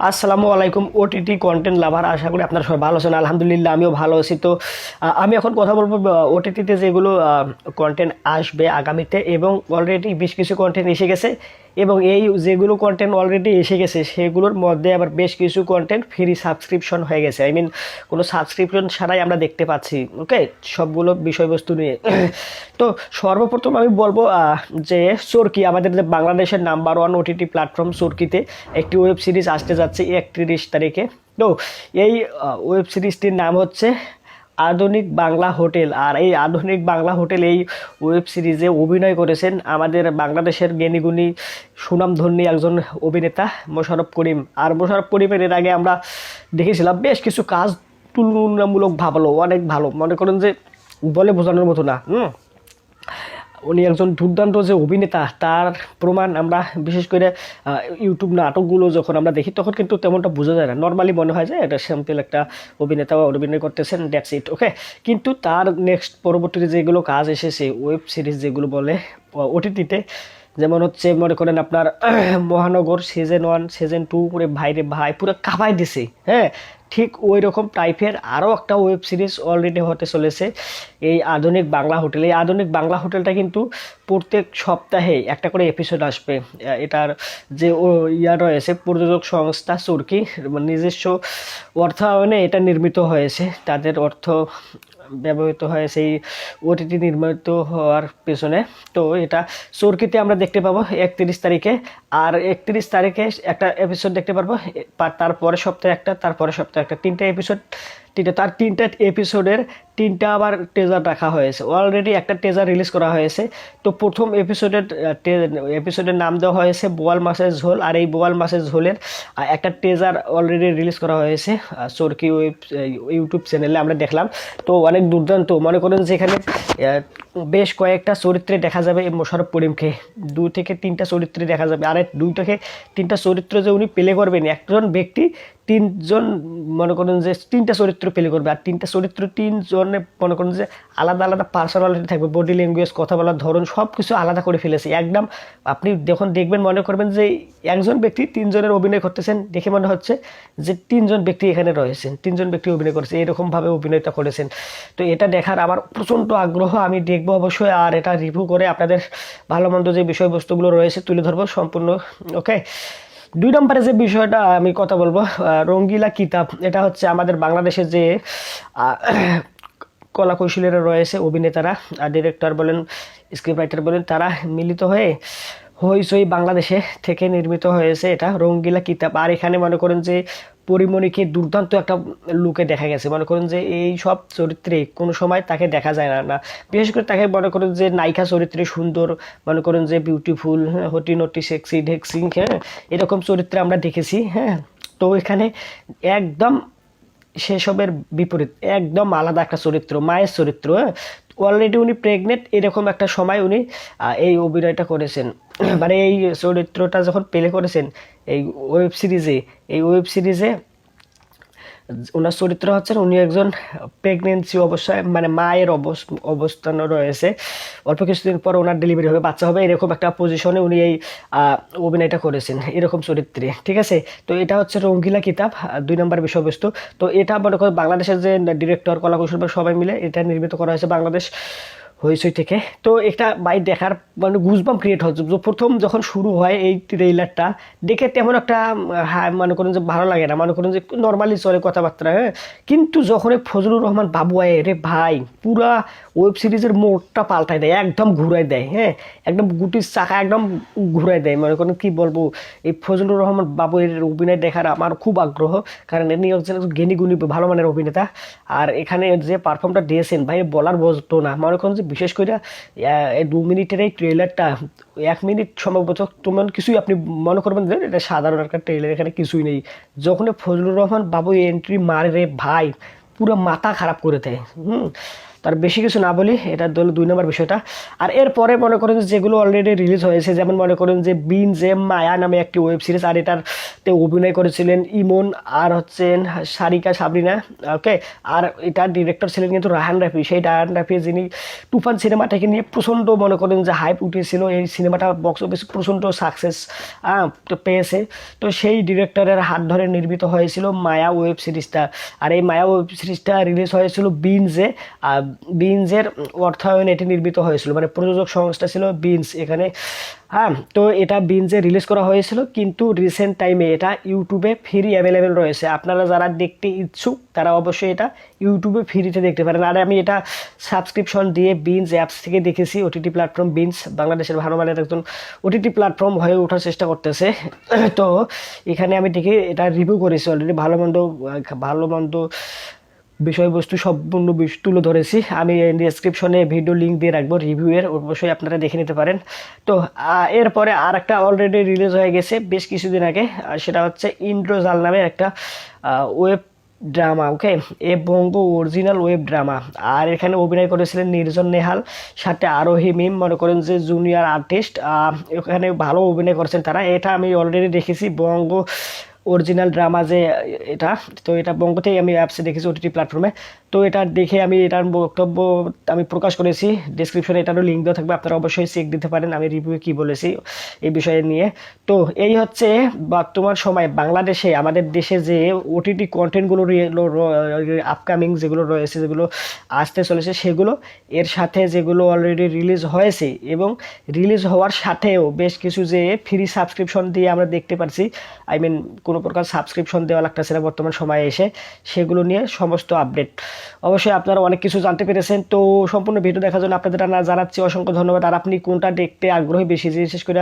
আসসালামু আলাইকুম OTT content লাভার আশা করি আপনারা সবাই ভালো আছেন। আলহামদুলিল্লাহ, আমিও ভালো আছি। তো আমি এখন কথা বলব ওটিটিতে যেগুলো কন্টেন্ট আসবে আগামীতে এবং অলরেডি বেশ কিছু কন্টেন্ট এসে গেছে এবং এই যেগুলো কন্টেন্ট অলরেডি এসে গেছে, সেগুলোর মধ্যে আবার বেশ কিছু কন্টেন্ট ফ্রি সাবস্ক্রিপশন হয়ে গেছে। আই মিন কোনো সাবস্ক্রিপশন ছাড়াই আমরা দেখতে পাচ্ছি ওকে সবগুলো বিষয়বস্তু নিয়ে। তো, সর্বপ্রথম আমি বলব যে চরকি আমাদের যে বাংলাদেশের নাম্বার ওয়ান ওটিটি প্ল্যাটফর্ম চরকিতে একটি ওয়েব সিরিজ আসতে যাচ্ছে। একত্রিশ তারিখে। তো এই ওয়েব সিরিজটির নাম হচ্ছে আধুনিক বাংলা হোটেল। আর এই আধুনিক বাংলা হোটেল এই ওয়েব সিরিজে অভিনয় করেছেন আমাদের বাংলাদেশের জ্ঞানীগুণী সুনামধন্য একজন অভিনেতা মোশারফ করিম। আর মোশাররফ করিমের এর আগে আমরা দেখেছিলাম বেশ কিছু কাজ তুলনামূলক ভালো, অনেক ভালো। মনে করেন যে বলে বোঝানোর মতো না, হুম? উনি একজন দুর্দান্ত যে অভিনেতা, তার প্রমাণ আমরা বিশেষ করে ইউটিউব নাটকগুলো যখন আমরা দেখি, তখন কিন্তু তেমনটা বোঝা যায় না। নর্মালি মনে হয় যে এটা স্যাম্পল একটা অভিনেতা অভিনয় করতেছেন দ্যাটস ইট ওকে কিন্তু তার নেক্সট পরবর্তীতে যেগুলো কাজ এসেছে ওয়েব সিরিজ যেগুলো বলে ওটিটিতে যেমন হচ্ছে মনে করেন আপনার, মহানগর সিজন ওয়ান সিজন টু পুরো ভাইরে ভাই, পুরো কাবাই দিছে হ্যাঁ? ঠিক ওই রকম টাইপের আরও একটা ওয়েব সিরিজ অলরেডি হতে চলেছে এই আধুনিক বাংলা হোটেল। এই আধুনিক বাংলা হোটেলটা কিন্তু প্রত্যেক সপ্তাহে একটা করে এপিসোড আসবে। এটার যে ইয়া রয়েছে, প্রযোজক সংস্থা চুরকি নিজস্ব অর্থায়নে এটা নির্মিত হয়েছে। তাদের অর্থ ব্যবহৃত হয় সেই ওটিটি নির্মিত হওয়ার পেছনে। তো এটা চরকিতে আমরা দেখতে পাবো একত্রিশ তারিখে। আর একত্রিশ তারিখে একটা এপিসোড দেখতে পারব। তারপরে সপ্তাহে একটা তারপরে সপ্তাহে একটা, তিনটা এপিসোড তিনটা, তার তিনটা এপিসোডের তিনটা আবার টেজার রাখা হয়েছে। অলরেডি একটা টেজার রিলিজ করা হয়েছে। তো প্রথম এপিসোডের এপিসোডের নাম দেওয়া হয়েছে বোয়াল মাছের ঝোল। আর এই বোয়াল মাছের ঝোলের একটা টেজার অলরেডি রিলিজ করা হয়েছে চরকি ওয়েব ইউটিউব চ্যানেলে আমরা দেখলাম। তো অনেক দুর্দান্ত। মনে করেন যে এখানে বেশ কয়েকটা চরিত্রে দেখা যাবে এই মোশারফ করিমকে। দুই থেকে তিনটা চরিত্রে দেখা যাবে। আর দুই থেকে তিনটা চরিত্র যে উনি প্লে করবেন, একজন ব্যক্তি, তিনজন, মনে করেন যে তিনটা চরিত্র প্লে করবে। আর তিনটা চরিত্র তিনজনে মনে করেন যে আলাদা আলাদা পার্সোনালিটি থাকবে বডি ল্যাঙ্গুয়েজ কথা বলার ধরন সব কিছু আলাদা করে ফেলেছে। একদম আপনি যখন দেখবেন, মনে করবেন যে একজন ব্যক্তি তিনজনের অভিনয় করতেছেন, দেখে মনে হচ্ছে যে তিনজন ব্যক্তি এখানে রয়েছেন, তিনজন ব্যক্তি অভিনয় করেছে, এরকমভাবে অভিনয়টা করেছেন। তো এটা দেখার আমার প্রচণ্ড আগ্রহ, আমি দেখব অবশ্যই, আর এটা রিভিউ করে আপনাদের ভালো মন্দ যে বিষয়বস্তুগুলো রয়েছে তুলে ধরবো সম্পূর্ণ ওকে দুই নম্বরে যে বিষয়টা আমি কথা বলব রঙ্গিলা কিতাব, এটা হচ্ছে আমাদের বাংলাদেশের যে কলা কৌশলীরা রয়েছে অভিনেতারা আর ডিরেক্টর বলেন স্ক্রিপ্ট রাইটার বলেন, তারা মিলিত হয়ে হইচই বাংলাদেশে থেকে নির্মিত হয়েছে এটা। রঙ্গিলা কিতাব। আর এখানে মনে করেন যে পরিমণিকে দুর্দান্ত একটা লুকে দেখা গেছে। মনে করেন যে এই সব চরিত্রে কোনো সময় তাকে দেখা যায় না না। বিশেষ করে তাকে মনে করেন যে নায়িকা চরিত্রে সুন্দর, মনে করেন যে বিউটিফুল হটি নটি সেক্সি ঢেক্সি হ্যাঁ এরকম চরিত্রে আমরা দেখেছি হ্যাঁ। তো এখানে একদম সেসবের বিপরীত, একদম আলাদা একটা চরিত্র, মায়ের চরিত্র অলরেডি উনি প্রেগনেন্ট এরকম একটা সময় উনি এই অভিনয়টা করেছেন। মানে এই চরিত্রটা যখন প্লে করেছেন, এই ওয়েব সিরিজে এই ওয়েব সিরিজে ওনার চরিত্র হচ্ছেন উনি একজন প্রেগনেন্সি অবস্থায় মানে মায়ের অবস- অবস্থান রয়েছে। অল্প কিছুদিন পর ওনার ডেলিভারি হবে, বাচ্চা হবে, এরকম একটা পজিশনে উনি এই অভিনয়টা করেছেন, এরকম চরিত্রে, ঠিক আছে? তো এটা হচ্ছে রঙ্গিলা কিতাব দুই নম্বর বিষয়বস্তু। তো এটা মনে করো বাংলাদেশের যে ডিরেক্টর কলাকৌশল সবাই মিলে এটা নির্মিত করা হয়েছে বাংলাদেশ হইচই থেকে। তো এটা বাই দেখার মানে গুজবাম ক্রিয়েট হচ্ছে। প্রথম যখন শুরু হয় এই ট্রেইলারটা দেখে তেমন একটা মনে করেন যে ভালো লাগে না। মনে করেন যে নর্মালি চলে কথাবার্তা হ্যাঁ? কিন্তু যখন এই ফজলুর রহমান বাবু আয় রে ভাই, পুরা ওয়েব সিরিজের মোড়টা পাল্টায় দেয়, একদম ঘুরাই দেয় হ্যাঁ? একদম গুটির চাকা একদম ঘুরাই দেয়। মনে করেন, কি বলব? এই ফজলুর রহমান বাবু এর অভিনয় দেখার আমার খুব আগ্রহ, কারণ এমনি একজন গুণী ভালো মানের অভিনেতা। আর এখানে যে পারফর্মটা দিয়েছেন, ভাই, বলার বসতো না। মনে করেন যে বিশেষ করে দু মিনিটের এই ট্রেলারটা এক মিনিট সম্ভবত তোমার কিছুই আপনি মনে করবেন যে এটা সাধারণ একটা ট্রেলার এখানে কিছুই নেই। যখন ফজলুর রহমান বাবু এন্ট্রি মারে রে ভাই, পুরো মাথা খারাপ করে দেয়। হুম? তার বেশি কিছু না বলি, এটা হলো দুই নম্বর বিষয়টা। আর এরপরে মনে করেন যেগুলো অলরেডি রিলিজ হয়েছে, যেমন মনে করেন যে বিন জে মায়া নামে একটি ওয়েব সিরিজ আর এটারতে অভিনয় করেছিলেন ইমন আর হচ্ছেন সারিকা সাবরিনা ওকে আর এটার ডিরেক্টর ছিলেন কিন্তু রাহান রাফি। সেই রাহান রাফি যিনি তুফান সিনেমাটাকে নিয়ে প্রচণ্ড মনে করেন যে হাইপ উঠেছিল, এই সিনেমাটা বক্স অফিস প্রচণ্ড সাকসেস পেয়েছে। তো সেই ডিরেক্টরের হাত ধরে নির্মিত হয়েছিল মায়া ওয়েব সিরিজটা আর এই মায়া ওয়েব সিরিজটা রিলিজ হয়েছিল বিনজে আর বিনজের অর্থায়নে এটি নির্মিত হয়েছিল। মানে প্রযোজক সংস্থা ছিল বিনস এখানে। হ্যাঁ তো এটা বিনজে রিলিজ করা হয়েছিল, কিন্তু রিসেন্ট টাইমে এটা ইউটিউবে ফ্রি অ্যাভেলেবেল রয়েছে। আপনারা যারা দেখতে ইচ্ছুক, তারা অবশ্যই এটা ইউটিউবে ফ্রিতে দেখতে পারেন। আর আমি এটা সাবস্ক্রিপশন দিয়ে বিনস অ্যাপস থেকে দেখেছি ওটিটি প্ল্যাটফর্ম বিনস, বাংলাদেশের ভালো মানের একজন ওটিটি প্ল্যাটফর্ম হয়ে ওঠার চেষ্টা করতেছে। তো এখানে আমি দেখে এটা রিভিউ করেছি অলরেডি ভালো মন্দ ভালো মন্দ বিষয়বস্তু সম্পূর্ণ তুলে ধরেছি। আমি ডিসক্রিপশনে ভিডিও লিঙ্ক দিয়ে রাখব রিভিউয়ের অবশ্যই আপনারা দেখে নিতে পারেন। তো এরপরে আর একটা অলরেডি রিলিজ হয়ে গেছে বেশ কিছুদিন আগে আর সেটা হচ্ছে ইন্দ্রজাল নামে একটা web drama okay a Bongo original web drama আর এখানে অভিনয় করেছিলেন নির্জন নেহাল, সাথে আরোহী মিম। মনে করেন যে জুনিয়র আর্টিস্ট এখানে ভালো অভিনয় করেছেন তারা। এটা আমি অলরেডি দেখেছি, বঙ্গ অরিজিনাল ড্রামা যে, এটা, তো এটা বঙ্গতেই আমি অ্যাপসে দেখেছি ওটিটি প্ল্যাটফর্মে তো এটা দেখে আমি, এটার বক্তব্য আমি প্রকাশ করেছি। ডিসক্রিপশনে এটারও লিঙ্ক দেওয়া থাকবে, আপনারা অবশ্যই চেক দিতে পারেন, আমি রিভিউ কি বলেছি এই বিষয়ে নিয়ে। তো এই হচ্ছে বর্তমান সময় বাংলাদেশে, আমাদের দেশে যে ওটিটি কন্টেন্টগুলো আপকামিং যেগুলো রয়েছে, যেগুলো আসতে চলেছে, সেগুলো এর সাথে যেগুলো অলরেডি রিলিজ হয়েছে এবং রিলিজ হওয়ার সাথেও বেশ কিছু যে ফ্রি সাবস্ক্রিপশন দিয়ে আমরা দেখতে পারছি। আই মিন কোনো প্রকার সাবস্ক্রিপশন দেওয়া লাগতেছে না বর্তমান সময়ে এসে, সেগুলো নিয়ে সমস্ত আপডেট অবশ্যই আপনারা অনেক কিছু জানতে পেরেছেন। তো সম্পূর্ণ ভিডিও দেখার জন্য আপনাদের না জানাচ্ছি অসংখ্য ধন্যবাদ। আর আপনি কোনটা দেখতে আগ্রহী বেশি, বিশেষ করে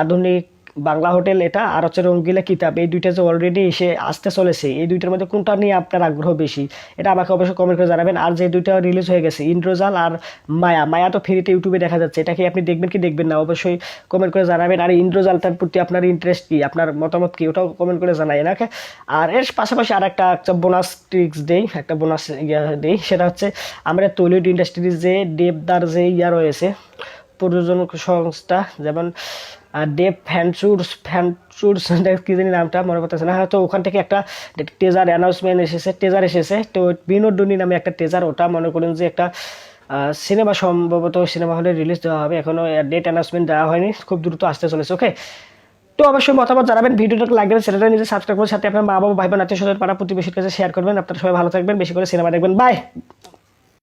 আধুনিক বাংলা হোটেল এটা, আর হচ্ছে রঙ্গিলা কিতাব, এই দুইটা যে অলরেডি এসে আসতে চলেছে, এই দুইটার মধ্যে কোনটা নিয়ে আপনার আগ্রহ বেশি? এটা আমাকে অবশ্যই কমেন্ট করে জানাবেন। আর যে দুইটা রিলিজ হয়ে গেছে, ইন্দ্রজাল আর মায়া মায়া তো ফ্রিতে ইউটিউবে দেখা যাচ্ছে, এটা কি আপনি দেখবেন কি দেখবেন না? অবশ্যই কমেন্ট করে জানাবেন। আর ইন্দ্রজালটার প্রতি আপনার ইন্টারেস্ট কি, আপনার মতামত কি, ওটাও কমেন্ট করে জানাই নাকি আর এর পাশাপাশি আর একটা একটা বোনাস ট্রিক্স দেই, একটা বোনাস ইয়া দেই, সেটা হচ্ছে আমরা টলিউড ইন্ডাস্ট্রির যে দেবদার যে ইয়া রয়েছে প্রযোজন সংস্থা, যেমন দেব ফ্যানচুরস ফ্যানচুরস কি জানি নামটা মনে পড়তেছে না। হয়তো ওখান থেকে একটা টেজার অ্যানাউন্সমেন্ট এসেছে টেজার এসেছে। তো বিনোদনী নামে একটা টেজার ওটা মনে করুন যে একটা সিনেমা সম্ভবত সিনেমা হলে রিলিজ দেওয়া হবে। এখনও ডেট অ্যানাউন্সমেন্ট দেওয়া হয়নি, খুব দ্রুত আসতে চলেছে ওকে তো অবশ্যই মতামত জানাবেন ভিডিওটা লাগবে চ্যানেলটা নিজে সাবস্ক্রাইব করুন সাথে আপনার মা বাবা ভাই বোন আত্মীয় স্বজন পাড়া প্রতিবেশীর কাছে শেয়ার করবেন। আপনারা সবাই ভালো থাকবেন, বেশি করে সিনেমা দেখবেন। বাই